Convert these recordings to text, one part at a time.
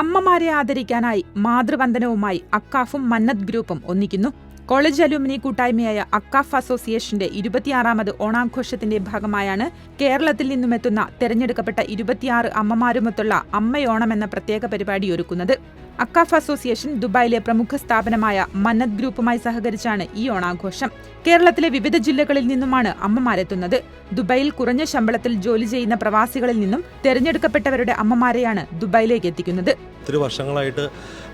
അമ്മമാരെ ആദരിക്കാനായി മാതൃവന്ദനവുമായി അക്കാഫും മന്നത് ഗ്രൂപ്പും ഒന്നിക്കുന്നു. College alumni കൂട്ടായ്മയായ അക്കാഫ് അസോസിയേഷന്റെ ഇരുപത്തിയാറാമത് ഓണാഘോഷത്തിന്റെ ഭാഗമായാണ് കേരളത്തിൽ നിന്നുമെത്തുന്ന തെരഞ്ഞെടുക്കപ്പെട്ട ഇരുപത്തിയാറ് അമ്മമാരുമൊത്തുള്ള അമ്മയോണം എന്ന പ്രത്യേക പരിപാടി ഒരുക്കുന്നത്. അക്കാഫ് അസോസിയേഷൻ ദുബായിലെ പ്രമുഖ സ്ഥാപനമായ മന്നത് ഗ്രൂപ്പുമായി സഹകരിച്ചാണ് ഈ ഓണാഘോഷം. കേരളത്തിലെ വിവിധ ജില്ലകളിൽ നിന്നുമാണ് അമ്മമാരെത്തുന്നത്. ദുബായിൽ കുറഞ്ഞ ശമ്പളത്തിൽ ജോലി ചെയ്യുന്ന പ്രവാസികളിൽ നിന്നും തെരഞ്ഞെടുക്കപ്പെട്ടവരുടെ അമ്മമാരെയാണ് ദുബായിലേക്ക് എത്തിക്കുന്നത്. ഒത്തിരി വർഷങ്ങളായിട്ട്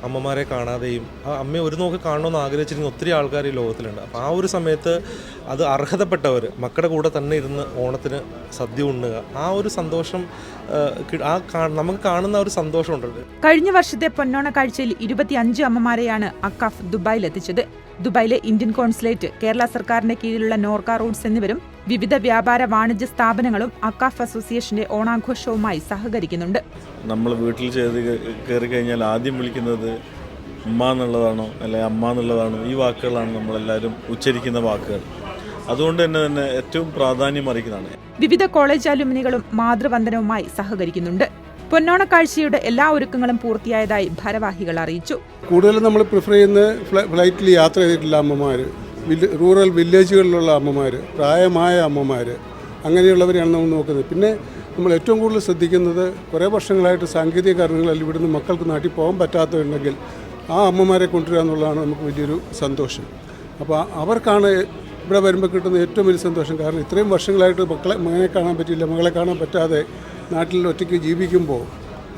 അമ്മമാരെ കാണാതെയും ആ അമ്മയെ ഒരു നോക്ക് കാണണമെന്ന് ആഗ്രഹിച്ചിരുന്ന ഒത്തിരി ആൾക്കാർ ഈ ലോകത്തിലുണ്ട്. അപ്പോൾ ആ ഒരു സമയത്ത് അത് അർഹതപ്പെട്ടവർ മക്കളുടെ കൂടെ തന്നെ ഇരുന്ന് ഓണത്തിന് സദ്യ ഉണ്ണുക ആ ഒരു സന്തോഷം ആ, നമുക്ക് കാണുന്ന ഒരു ഒരു സന്തോഷമുണ്ട്. കഴിഞ്ഞ വർഷത്തെ പൊന്നോണ കാഴ്ചയിൽ ഇരുപത്തിയഞ്ച് അമ്മമാരെയാണ് അക്കാഫ് ദുബായിൽ എത്തിച്ചത് ദുബായിലെ ഇന്ത്യൻ കോൺസുലേറ്റ് കേരള സർക്കാരിന്റെ കീഴിലുള്ള നോർക്ക റൂട്ട്സ് എന്നിവരും വിവിധ വ്യാപാര വാണിജ്യ സ്ഥാപനങ്ങളും അക്കാഫ് അസോസിയേഷന്റെ ഓണാഘോഷവുമായി സഹകരിക്കുന്നുണ്ട്. നമ്മൾ വീട്ടിൽ ചെയ്ത് കയറി കഴിഞ്ഞാൽ ആദ്യം വിളിക്കുന്നത് ഉമ്മ എന്നുള്ളതാണോ അല്ലെ അമ്മ എന്നുള്ളതാണോ? ഈ വാക്കുകളാണ് നമ്മളെല്ലാവരും ഉച്ചരിക്കുന്ന വാക്കുകൾ. അതുകൊണ്ട് തന്നെ തന്നെ ഏറ്റവും പ്രാധാന്യം അറിയിക്കുന്നതാണ് വിവിധ കോളേജ് അലുമിനികളും മാതൃവന്ദനവുമായി സഹകരിക്കുന്നുണ്ട്. പൊന്നോണ കാഴ്ചയുടെ എല്ലാ ഒരുക്കങ്ങളും പൂർത്തിയായതായി ഭാരവാഹികൾ അറിയിച്ചു. കൂടുതലും നമ്മൾ പ്രിഫർ ചെയ്യുന്ന ഫ്ല- ഫ്ലൈറ്റിൽ യാത്ര ചെയ്തിട്ടുള്ള അമ്മമാർ റൂറൽ വില്ലേജുകളിലുള്ള അമ്മമാർ പ്രായമായ അമ്മമാർ അങ്ങനെയുള്ളവരെയാണ് നമ്മൾ നോക്കുന്നത്. പിന്നെ നമ്മൾ ഏറ്റവും കൂടുതൽ ശ്രദ്ധിക്കുന്നത് കുറേ വർഷങ്ങളായിട്ട് സാങ്കേതിക കാരണങ്ങളിൽ ഇവിടുന്ന് മക്കൾക്ക് നാട്ടിൽ പോകാൻ പറ്റാത്തതുണ്ടെങ്കിൽ ആ അമ്മമാരെ കൊണ്ടുവരിക എന്നുള്ളതാണ് നമുക്ക് വലിയൊരു സന്തോഷം. അപ്പോൾ അവർക്കാണ് ഇവിടെ വരുമ്പോൾ കിട്ടുന്ന ഏറ്റവും വലിയ സന്തോഷം. കാരണം ഇത്രയും വർഷങ്ങളായിട്ട് മക്കളെ മകനെ കാണാൻ പറ്റിയില്ല മകളെ കാണാൻ പറ്റാതെ നാട്ടിൽ ഒറ്റയ്ക്ക് ജീവിക്കുമ്പോൾ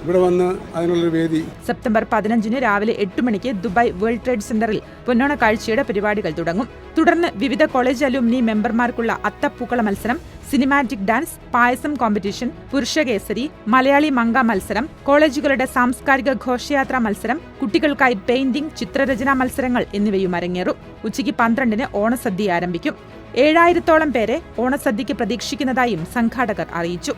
ഇവിടെ വന്ന് അതിനുള്ളൊരു വേദി. സെപ്റ്റംബർ പതിനഞ്ചിന് രാവിലെ എട്ട് മണിക്ക് ദുബായ് വേൾഡ് ട്രേഡ് സെന്ററിൽ പൊന്നോണ കാഴ്ചയുടെ പരിപാടികൾ തുടങ്ങും. തുടർന്ന് വിവിധ കോളേജ് അലുമിനി മെമ്പർമാർക്കുള്ള അത്തപ്പൂക്കള മത്സരം സിനിമാറ്റിക് ഡാൻസ് പായസം കോമ്പറ്റീഷൻ പുരുഷകേസരി മലയാളി മങ്ക മത്സരം കോളേജുകളുടെ സാംസ്കാരിക ഘോഷയാത്രാ മത്സരം കുട്ടികൾക്കായി പെയിന്റിംഗ് ചിത്രരചനാ മത്സരങ്ങൾ എന്നിവയും അരങ്ങേറും. ഉച്ചയ്ക്ക് പന്ത്രണ്ടിന് ഓണസദ്യ ആരംഭിക്കും ഏഴായിരത്തോളം പേരെ ഓണസദ്യക്ക് പ്രതീക്ഷിക്കുന്നതായും സംഘാടകർ അറിയിച്ചു.